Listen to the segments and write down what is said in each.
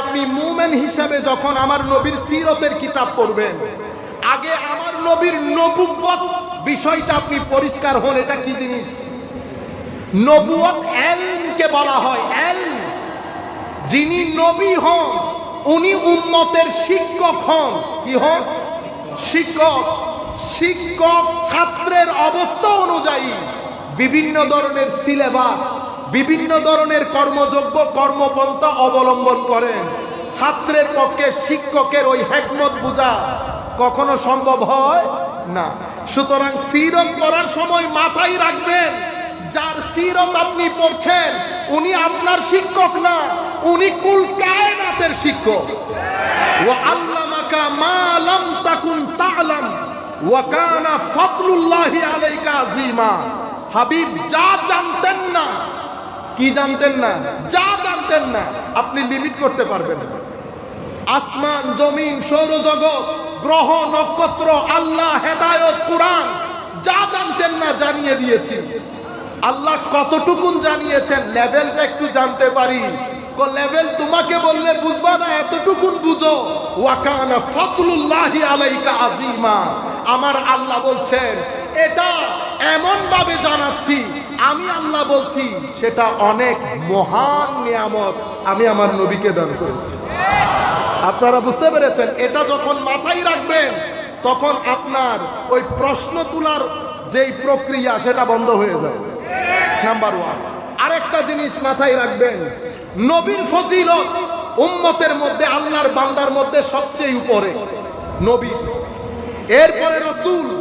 আপনি মুমেন হিসাবে যখন আমার নবীর সিরতের কিতাব পড়বেন, আগে আমার নবীর নবুবত বিষয়টা আপনি পরিষ্কার হন, এটা কি জিনিস? নবুয়ত এলকে বলা হয় এল যিনি নবী হন, উনি উম্মতের শিক্ষক হন। কি হন? শিক্ষক। শিক্ষক ছাত্রের অবস্থা অনুযায়ী বিভিন্ন ধরনের সিলেবাস বিভিন্ন ধরনের কর্মযোগ্য কর্মপন্থা অবলম্বন করেন। ছাত্রের পক্ষে শিক্ষকের ওই হেকমত বোঝা কখনো সম্ভব হয় না। সুতরাং সিরত পড়ার সময় মাথায় রাখবেন, যার সিরত আপনি পড়ছেন, উনি আপনার শিক্ষক না, উনি কুল কায়নাতের শিক্ষক। ওয়া আল্লামাকা মা লাম তাকুন তা'লাম, ওয়া কানা ফাদলুল্লাহি আলাইকা আযীমা। হাবিব, যা জানতেন না কি জানতেন না? যা জানতেন না, আপনি লিমিট করতে পারবেন। আসমান, জমিন, সৌরজগৎ, গ্রহ, নক্ষত্র, আল্লাহ, হেদায়ত, কোরআন, যা জানতেন না জানিয়ে দিয়েছি। আল্লাহ কতটুকুন জানিয়েছেন লেভেলটা একটু জানতে পারি। লেভেল তোমাকে বললে বুঝবা না, এতটুকুন বুঝো। ওয়াকানা ফতলুল্লাহি আলাইকা আজিমা আমার আল্লাহ বলছেন, এটা এমন ভাবে জানাচ্ছি আমি আল্লাহ বলছি, সেটা অনেক মহান নিয়ামত আমি আমার নবীকে দান করেছি। আপনারা বুঝতে পেরেছেন, এটা যখন মাথায় রাখবেন, তখন আপনার ওই প্রশ্ন তোলার যেই প্রক্রিয়া, সেটা বন্ধ হয়ে যায়। নাম্বার ওয়ান আরেকটা জিনিস মাথায় রাখবেন, নবীর ফজিলত উম্মতের মধ্যে, আল্লাহর বান্দার মধ্যে সবচেয়ে উপরে। নবী। এরপরে রসুল।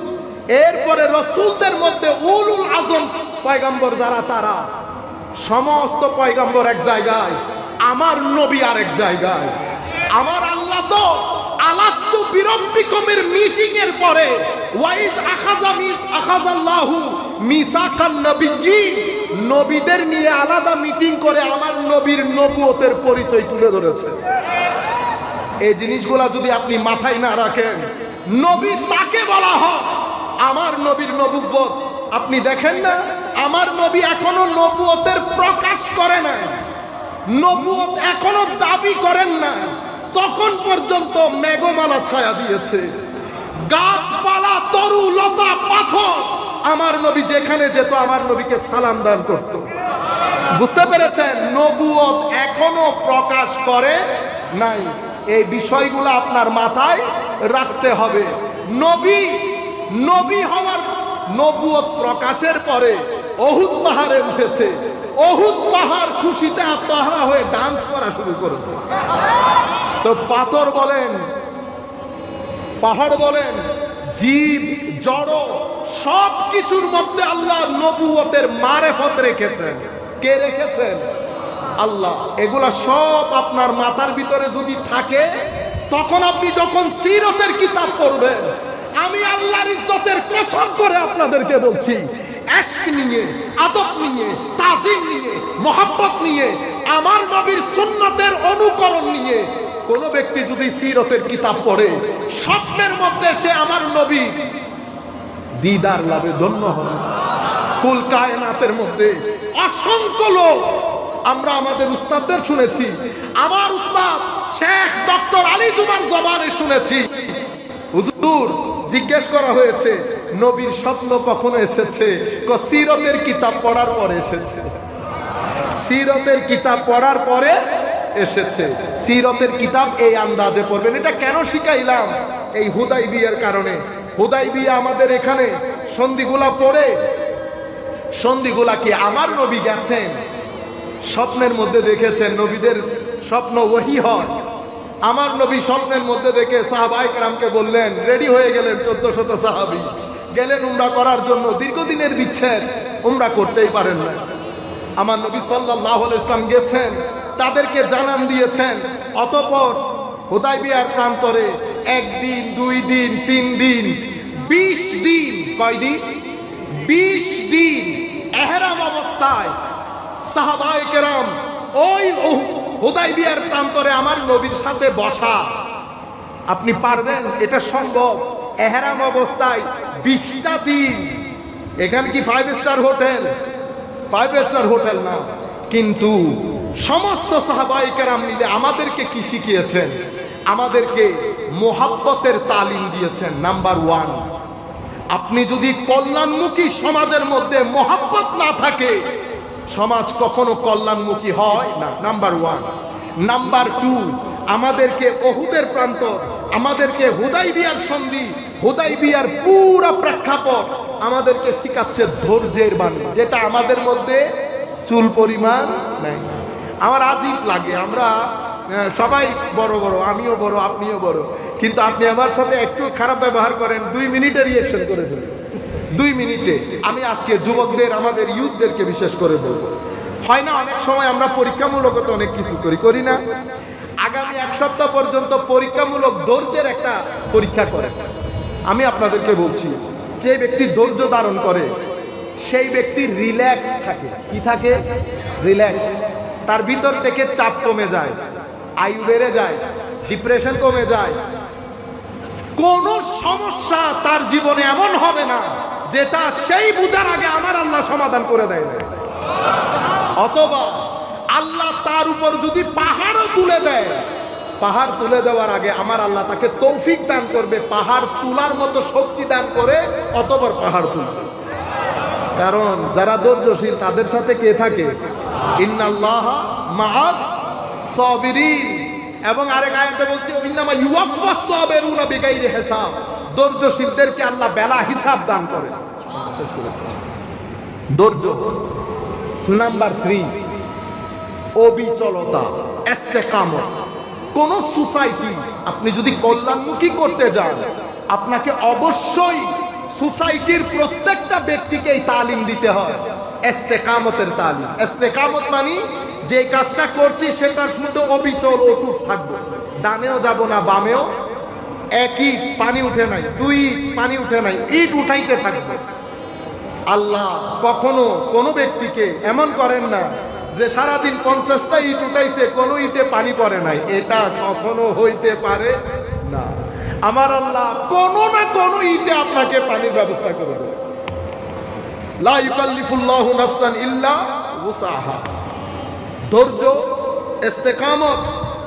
এরপরে রসুলদের মধ্যে উলুল আজম পয়গম্বর যারা, তারা সমস্ত পয়গম্বর এক জায়গায়, আমার নবী আরেক জায়গায়। আমার আল্লাহ তো আলাস্তু বিরব্বিকমের মিটিং এর পরে, ওয়াইজ আখাজা মিস আখাজাল্লাহু মিসাকান নবিয়্যিন। নবীদের নিয়ে আলাদা মিটিং করে আমার নবীর নবুয়তের পরিচয় তুলে ধরেছে। এই জিনিসগুলা যদি আপনি মাথায় না রাখেন, নবী তাকে বলা হয়। আমার নবীর নবুবত আপনি দেখেন না, আমার নবী এখনও নবুয়তের প্রকাশ করে না নবুয়ত এখনও দাবি করেন না। তখন পর্যন্ত মেঘমালা ছায়া দিয়েছে। গাছপালা, তরু, লতা, পাথর। আমার নবী যেখানে যেত, আমার নবীকে সালাম দান করত। বুঝতে পেরেছেন? নবুয়ত এখনও প্রকাশ করে নাই। এই বিষয়গুলো আপনার মাথায় রাখতে হবে। নবী নবী হওয়ার নবুয়ত প্রকাশের পরে অহুত পাহাড়ে উঠেছে। অহুত পাহাড় খুশিতে আত্মহারা হয়ে ডান্স করা শুরু করেছে। তো পাথর বলেন, পাহাড় বলেন, জীব, জড় সব কিছুর মধ্যে আল্লাহ নবুয়তের মারেফত রেখেছেন। কে রেখেছেন? আল্লাহ। এগুলা সব আপনার মাথার ভিতরে যদি থাকে, তখন আপনি যখন সিরতের কিতাব পড়বেন আমি আল্লাহর ইজ্জতের কসম করে আপনাদেরকে বলছি, এশক নিয়ে, আদব নিয়ে, তাজিম নিয়ে, মোহাব্বত নিয়ে, আমার নবীর সুন্নতের অনুকরণ নিয়ে কোন ব্যক্তি যদি সিরতের কিতাব পড়ে, স্বপ্নের মধ্যে সে আমার নবী দিদার লাভে ধন্য হবে কুল কায়নাতের মধ্যে অসংখ্য লোক, আমরা আমাদের উস্তাদদের শুনেছি, আমার উস্তাদ শেখ ডক্টর আলী জুমার জবানে শুনেছি। হুজুর জিজ্ঞেস করা হয়েছে, নবীর স্বপ্ন কখনো এসেছে? সিরতের কিতাব পড়ার পরে এসেছে। সিরতের কিতাব পড়ার পরে এসেছে। সিরতের কিতাব এই আন্দাজে পড়বেন। এটা কেন শিখাইলাম? এই হুদাই বিয়ের কারণে। হুদাই বিয়ে আমাদের এখানে সন্ধিগুলা পড়ে। সন্ধিগুলা কি আমার নবী গেছেন? স্বপ্নের মধ্যে দেখেছেন নবীদের স্বপ্ন ওহি হয়। আমার নবী স্বপ্নের মধ্যে দেখে সাহাবাই কারামকে বললেন, রেডি হয়ে গেলেন চোদ্দ শত সাহাবি। গেলেন উমরা করার জন্য। দীর্ঘদিনের বিচ্ছেদ উমরা করতেই পারেন না আমার নবী সাল্লাহ ইসলাম গেছেন, তাদেরকে জানান দিয়েছেন, অতপর হুদাইবিয়ার প্রান্তরে একদিন, দুই দিন, তিন দিন, বিশ দিন, কয় কয়দিন বিশ দিন এহরাম অবস্থায় সাহাবাই কেরাম ওই হুদাইবিয়ার প্রান্তরে আমার নবীর সাথে বসা। আপনি পারবেন? এটা সম্ভব। এহেরাম অবস্থায় বিশটা দিন। এখানে কি five star hotel? Five star hotel না। কিন্তু সমস্ত সাহাবাইকারাম মিলে আমাদেরকে কি শিখিয়েছেন? আমাদেরকে মোহাব্বতের তালিম দিয়েছেন। নাম্বার ওয়ান আপনি যদি কল্যাণমুখী সমাজের মধ্যে মোহাব্বত না থাকে সমাজ কখনো কল্যাণমুখী হয় না। নাম্বার ওয়ান নাম্বার টু আমাদেরকে অহুদের প্রান্ত, আমাদেরকে হুদাই বিয়ার সন্ধি, হুদাই বিয়ার পুরা প্রেক্ষাপট আমাদেরকে শিখাচ্ছে ধৈর্যের বাণী, যেটা আমাদের মধ্যে চুল পরিমাণ নাই। আমার আজীব লাগে, আমরা সবাই বড় বড়, আমিও বড়, আপনিও বড়, কিন্তু আপনি আমার সাথে একটু খারাপ ব্যবহার করেন, দুই মিনিটে রিয়েকশন করে ফেলেন। দুই মিনিটে আমি আজকে যুবকদের, আমাদের ইউথদেরকে বিশেষ করে বলব। হয় না, অনেক সময় আমরা পরীক্ষামূলক তো অনেক কিছু করি করি না। আগামী এক সপ্তাহ পর্যন্ত পরীক্ষামূলক ধৈর্যের একটা পরীক্ষা করে। আমি আপনাদেরকে বলছি, যে ব্যক্তি ধৈর্য ধারণ করে, সেই ব্যক্তি রিল্যাক্স থাকে। কি থাকে? রিল্যাক্স তার ভিতর থেকে চাপ কমে যায়, আয়ু বেড়ে যায় ডিপ্রেশন কমে যায়। কোন সমস্যা তার জীবনে এমন হবে না যেটা সেই বুঝার আগে আমার আল্লাহ সমাধান করে দেয় অথবা আল্লাহ তার উপর যদি পাহাড়ও তুলে দেয়, পাহাড় তুলে দেওয়ার আগে আমার আল্লাহ তাকে তৌফিক দান করবে, পাহাড় তোলার মতো শক্তি দান করে অতবার পাহাড় তুলবে। কারণ যারা ধৈর্যশীল, তাদের সাথে কে থাকে? ইন্নাল্লাহ সাবিরিন। এবং আরেক আয়াতে বলছে, ইন্নামা ধৈর্যশীলদেরকে আল্লাহ বেলা হিসাব দান করেন। করে ধৈর্য। নাম্বার থ্রি অবিচলতা কোন সোসাইটি, আপনি যদি কল্যাণমুখী করতে যান, আপনাকে অবশ্যই সোসাইটির প্রত্যেকটা ব্যক্তিকে এই তালিম দিতে হয়। ইস্তেকামতের তালিম। ইস্তেকামত মানে যে কাজটা করছি সেটার মধ্যে অবিচল অটুট থাকবে। ডানেও যাব না, বামেও একই পানি উঠে নাই, দুই পানি উঠে নাই, ইট উঠাইতে থাকবে। আল্লাহ কখনো কোনো ব্যক্তিকে এমন করেন না যে সারাদিন পঞ্চাশটা ইট উঠাইছে, কোনো ইটে পানি পড়ে নাই। এটা কখনো হইতে পারে না। আমার আল্লাহ কোনো না কোনো ইটে আপনাকে পানির ব্যবস্থা করে দেবে। ধৈর্য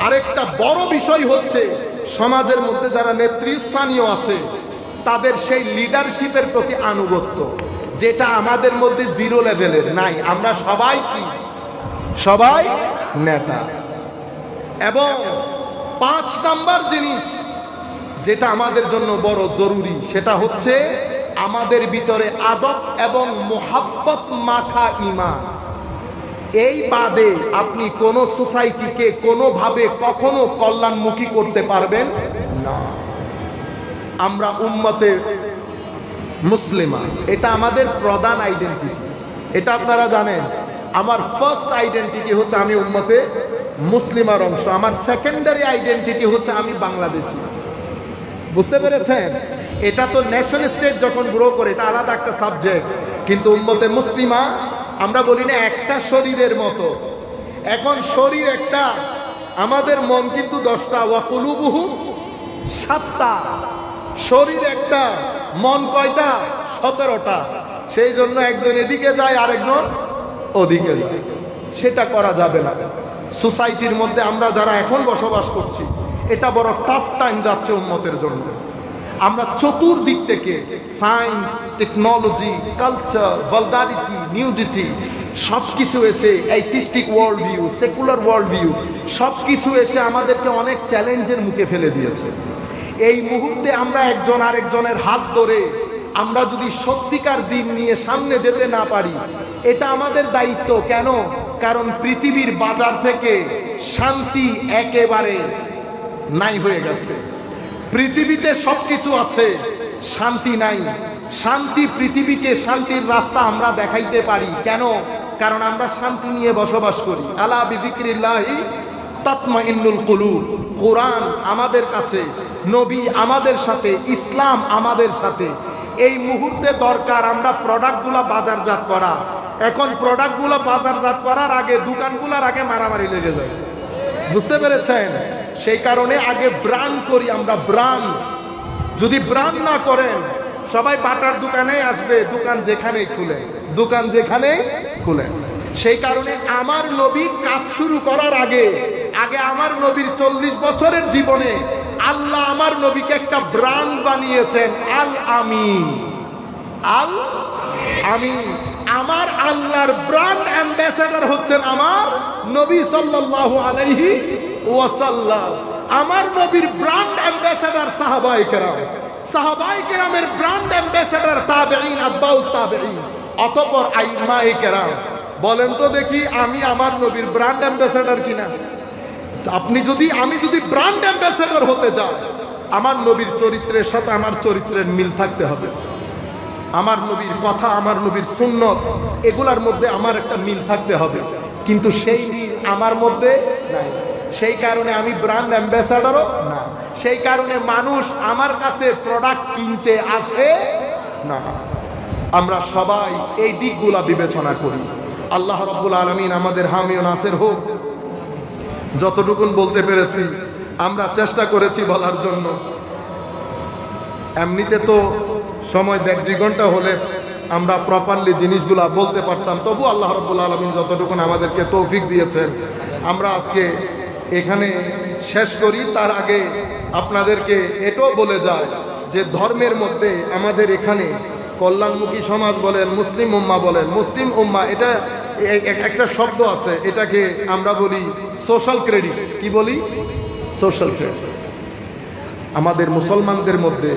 আরেকটা বড় বিষয় হচ্ছে সমাজের মধ্যে যারা নেতৃস্থানীয় আছে, তাদের সেই লিডারশিপের প্রতি আনুগত্য, যেটা আমাদের মধ্যে জিরো লেভেলের নাই। আমরা সবাই কি? সবাই নেতা। এবং পাঁচ নাম্বার জিনিস যেটা আমাদের জন্য বড় জরুরি, সেটা হচ্ছে আমাদের ভিতরে আদব এবং মোহাব্বত মাখা ইমান। এই বাদে আপনি কোন সোসাইটিকে কোনোভাবে কখনো কল্যাণমুখী করতে পারবেন? না। আমরা উম্মতে মুসলিমা। এটা আমাদের প্রধান আইডেন্টিটি এটা আপনারা জানেন। আমার ফার্স্ট আইডেন্টিটি হচ্ছে আমি উম্মতে মুসলিমার অংশ। আমার সেকেন্ডারি আইডেন্টিটি হচ্ছে আমি বাংলাদেশি। বুঝতে পেরেছেন? এটা তো ন্যাশনাল স্টেট যখন গ্রো করে, এটা আলাদা একটা সাবজেক্ট কিন্তু উম্মতে মুসলিমা আমরা বলি না একটা শরীরের মতো। এখন শরীর একটা, আমাদের মন কিন্তু দশটা, ওয়াকুলুবুহু সাতটা। শরীর একটা, মন কয়টা? সতেরোটা। সেই জন্য একজন এদিকে যায়, আরেকজন ওদিকে যায়। সেটা করা যাবে না। সোসাইটির মধ্যে আমরা যারা এখন বসবাস করছি, এটা বড় টাফ টাইম যাচ্ছে উন্মতের জন্য। আমরা চতুর্দিক থেকে science technology culture vulgarity nudity সব কিছু এসে atheistic world view secular world view সব কিছু এসে আমাদেরকে অনেক চ্যালেঞ্জের মুখে ফেলে দিয়েছে। এই মুহূর্তে আমরা একজন আরেকজনের হাত ধরে আমরা যদি সত্যিকার দিন নিয়ে সামনে যেতে না পারি, এটা আমাদের দায়িত্ব। কেন? কারণ পৃথিবীর বাজার থেকে শান্তি একেবারে নাই হয়ে গেছে। পৃথিবীতে সবকিছু আছে, শান্তি নাই। শান্তি পৃথিবীকে শান্তির রাস্তা আমরা দেখাইতে পারি। কেন? কারণ আমরা শান্তি নিয়ে বসবাস করি। আলা বিদিক্রিল্লাহি তাতমা কুলুব। কোরআন আমাদের কাছে, নবী আমাদের সাথে, ইসলাম আমাদের সাথে। এই মুহূর্তে দরকার আমরা প্রোডাক্টগুলো বাজারজাত করা। এখন প্রোডাক্টগুলো বাজারজাত করার আগে, দোকানগুলোর আগে মারামারি লেগে যায়। বুঝতে পেরেছেন? সেই কারণে আগে ব্রান্ড করি আমরা ব্রান্ড যদি ব্রান্ড না করেন, সবাই বাটার দোকানে আসবে, দোকান যেখানেই খুলে, দোকান যেখানেই খুলে। সেই কারণে আমার নবী কাজ শুরু করার আগে আগে আমার নবীর চল্লিশ বছরের জীবনে আল্লাহ আমার নবীকে একটা ব্রান্ড বানিয়েছেন, আল আমি আল আমি আমার আল্লাহর ব্র্যান্ড অ্যাম্বাসেডর হচ্ছেন আমার নবী সাল্লাল্লাহু আলাইহি আমার নবীর ব্র্যান্ড অ্যাম্বাসেডর সাহাবায়ে কেরাম। সাহাবায়ে কেরামের ব্র্যান্ড অ্যাম্বাসেডর তাবেঈন আতবাউত তাবেঈন, অতঃপর আইম্মায়ে কেরাম। বলেন তো দেখি, আমি আমার নবীর ব্র্যান্ড অ্যাম্বাসেডর কিনা? আপনি যদি, আমি যদি ব্র্যান্ড অ্যাম্বাসেডর হতে যাই, আমার নবীর চরিত্রের সাথে আমার চরিত্রের মিল থাকতে হবে। আমার নবীর কথা, আমার নবীর সুন্নত, এগুলার মধ্যে আমার একটা মিল থাকতে হবে। কিন্তু সেই মিল আমার মধ্যে নাই। সেই কারণে আমি ব্র্যান্ড অ্যাম্বাসাডারও না। সেই কারণে মানুষ আমার কাছে প্রোডাক্ট কিনতে আসে না। আমরা সবাই এই দিকগুলা বিবেচনা করি। আল্লাহ রব্বুল আলমিন আমাদের হামিও নাসের হোক। যতটুকুন বলতে পেরেছি, আমরা চেষ্টা করেছি বলার জন্য। এমনিতে তো সময় দেড় দুই ঘণ্টা হলে আমরা প্রপারলি জিনিসগুলা বলতে পারতাম, তবু আল্লাহ রব্বুল আলমিন যতটুকুন আমাদেরকে তৌফিক দিয়েছেন, আমরা আজকে এখানে শেষ করি তার আগে আপনাদেরকে এটাও বলে যায় যে ধর্মের মধ্যে আমাদের এখানে কল্যাণমুখী সমাজ বলেন মুসলিম উম্মা বলেন মুসলিম উম্মা এটা একটা শব্দ আছে এটাকে আমরা বলি সোশ্যাল ক্রেডিট কি বলি? সোশ্যাল ক্রেডিট আমাদের মুসলমানদের মধ্যে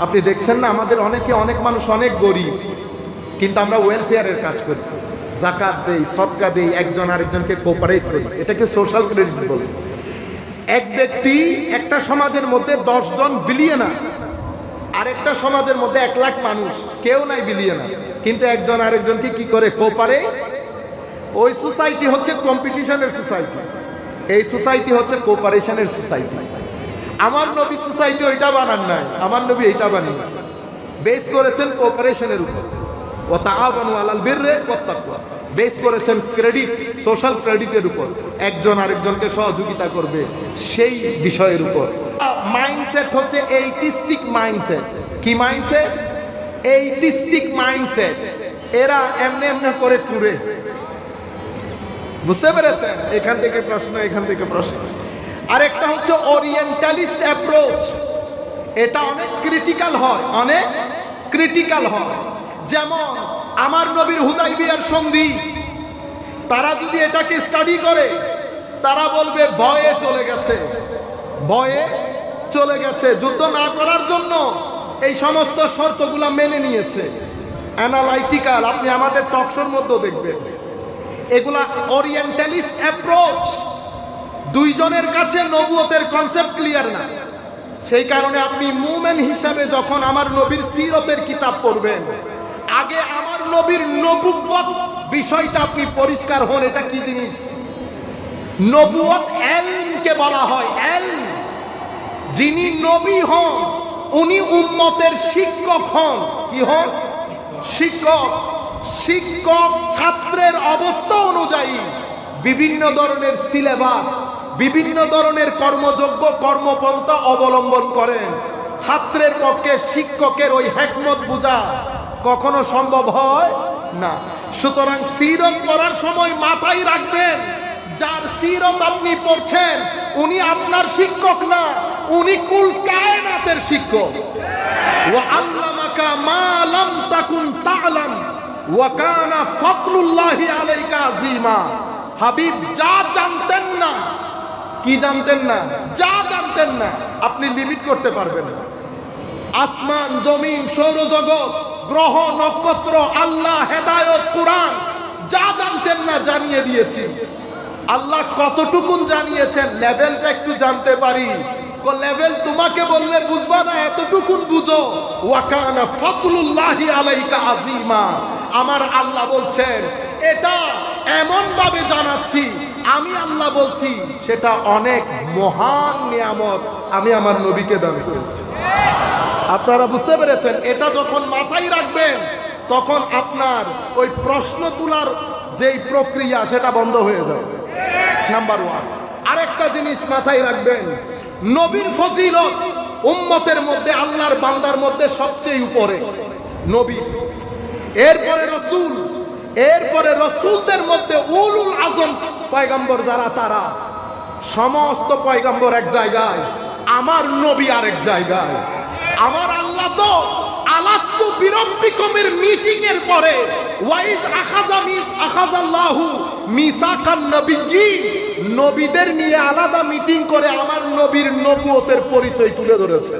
আপনি দেখছেন না আমাদের অনেকে অনেক মানুষ অনেক গরিব কিন্তু আমরা ওয়েলফেয়ারের কাজ করি। জাকাত দেই সৎকা দেই, একজন আরেকজনকে কোপারেট করি। এটাকে সোশ্যাল ক্রেডিট বলি। এক ব্যক্তি একটা সমাজের মধ্যে জন বিলিয়না আরেকটা সমাজের মধ্যে এক লাখ মানুষ, কেউ নাই বিলিয়না কিন্তু একজন আরেকজনকে কি করে? কোপারে ওই সোসাইটি হচ্ছে কম্পিটিশনের সোসাইটি এই সোসাইটি হচ্ছে কোপারেশনের সোসাইটি আমার নবী সোসাইটি ওইটা বানান নাই, আমার নবী এইটা বানিয়েছে। বেস করেছেন কোপারেশনের উপর। ও তাআবানু আলাল বিররে ওয়াত তাকওয়া। বেস করেছেন ক্রেডিট সোশ্যাল ক্রেডিটের উপর। একজন আরেকজনকে সহযোগিতা করবে সেই বিষয়ের উপর। মাইন্ডসেট হচ্ছে এইটিস্টিক মাইন্ডসেট কি মাইন্ডসেট এইটিস্টিক মাইন্ডসেট এরা এমনি এমনি করে টুরে বুঝতে পেরেছেন? এখান থেকে প্রশ্ন, এখান থেকে প্রশ্ন। আরেকটা হচ্ছে ওরিয়েন্টালিস্ট অ্যাপ্রোচ এটা অনেক ক্রিটিক্যাল হয়, অনেক ক্রিটিক্যাল হয়। যেমন আমার নবীর হুদাইবিয়ার সন্ধি, তারা যদি এটাকে স্টাডি করে, তারা বলবে, ভয়ে চলে গেছে, ভয়ে চলে গেছে। যুদ্ধ না করার জন্য এই সমস্ত শর্তগুলা মেনে নিয়েছে। অ্যানালাইটিক্যাল আপনি আমাদের টকশোর মধ্যে দেখবেন। এগুলা ওরিয়েন্টালিস্ট অ্যাপ্রোচ দুইজনের কাছে নবুয়তের কনসেপ্ট ক্লিয়ার না। সেই কারণে আপনি মুমেন হিসাবে যখন আমার নবীর সিরতের কিতাব পড়বেন আগে আমার নবীর নবুবত বিষয়টা আপনি পরিষ্কার হন, এটা কি জিনিস? নবুয়ত এলকে বলা হয় এল যিনি নবী হন, উনি উম্মতের শিক্ষক হন। কি হন? শিক্ষক। শিক্ষক ছাত্রের অবস্থা অনুযায়ী বিভিন্ন ধরনের সিলেবাস, বিভিন্ন ধরনের কর্মযোগ্য কর্মপন্থা অবলম্বন করেন। ছাত্রের পক্ষে শিক্ষকের ওই হ্যাকমত বোঝা। কখনো সম্ভব হয়? না। সুতরাং সিরত করার সময় মাথায় রাখবেন, যার সিরত আপনি পড়ছেন, উনি আপনার শিক্ষক না, উনি কুল কায়নাতের শিক্ষক। ও আল্লামাকা মা লাম তাকুন তালাম, ওয়া কানা ফকরুল্লাহি আলাইকা আজিমা হাবিব, যা জানতেন না, কি জানতেন না? যা জানতেন না, আপনি লিমিট করতে পারবেন না। আসমান, জমিন, সৌরজগৎ গ্রহ, নক্ষত্র, আল্লাহ, হেদায়ত, কোরআন, যা জানতেন না জানিয়ে দিয়েছি। আল্লাহ কতটুকুন জানিয়েছেন, লেভেলটা একটু জানতে পারি। লেভেল তোমাকে বললে বুঝবা না, এতটুকুন বুঝো। ওয়াকানা ফদলুল্লাহি আলাইকা আজিমা আমার আল্লাহ বলছেন, এটা এমন ভাবে জানাচ্ছি, আমি আল্লাহ বলছি, সেটা অনেক মহান নিয়ামত আমি আমার নবীকে দান করেছি। আপনারা বুঝতে পেরেছেন, এটা যখন মাথায় রাখবেন, তখন আপনার ওই প্রশ্ন তোলার যেই প্রক্রিয়া, সেটা বন্ধ হয়ে যাবে। নাম্বার ওয়ান আরেকটা জিনিস মাথায় রাখবেন, নবীর ফজিলত উম্মতের মধ্যে, আল্লাহর বান্দার মধ্যে সবচেয়ে উপরে। নবী, এরপরে রসুল, এরপরে রসুলদের মধ্যে উলুল আজম পয়গম্বর যারা, তারা সমস্ত পয়গম্বর এক জায়গায়, আমার নবী আরেক জায়গায়। আমার আল্লাহ তো আলাস্তু বিরব্বিকমের মিটিং এর পরে, ওয়াইজ আখাজা মিস, আখাজাল্লাহু মিসাকান নবিয়্যিন নবীদের নিয়ে আলাদা মিটিং করে আমার নবীর নবুয়তের পরিচয় তুলে ধরেছে।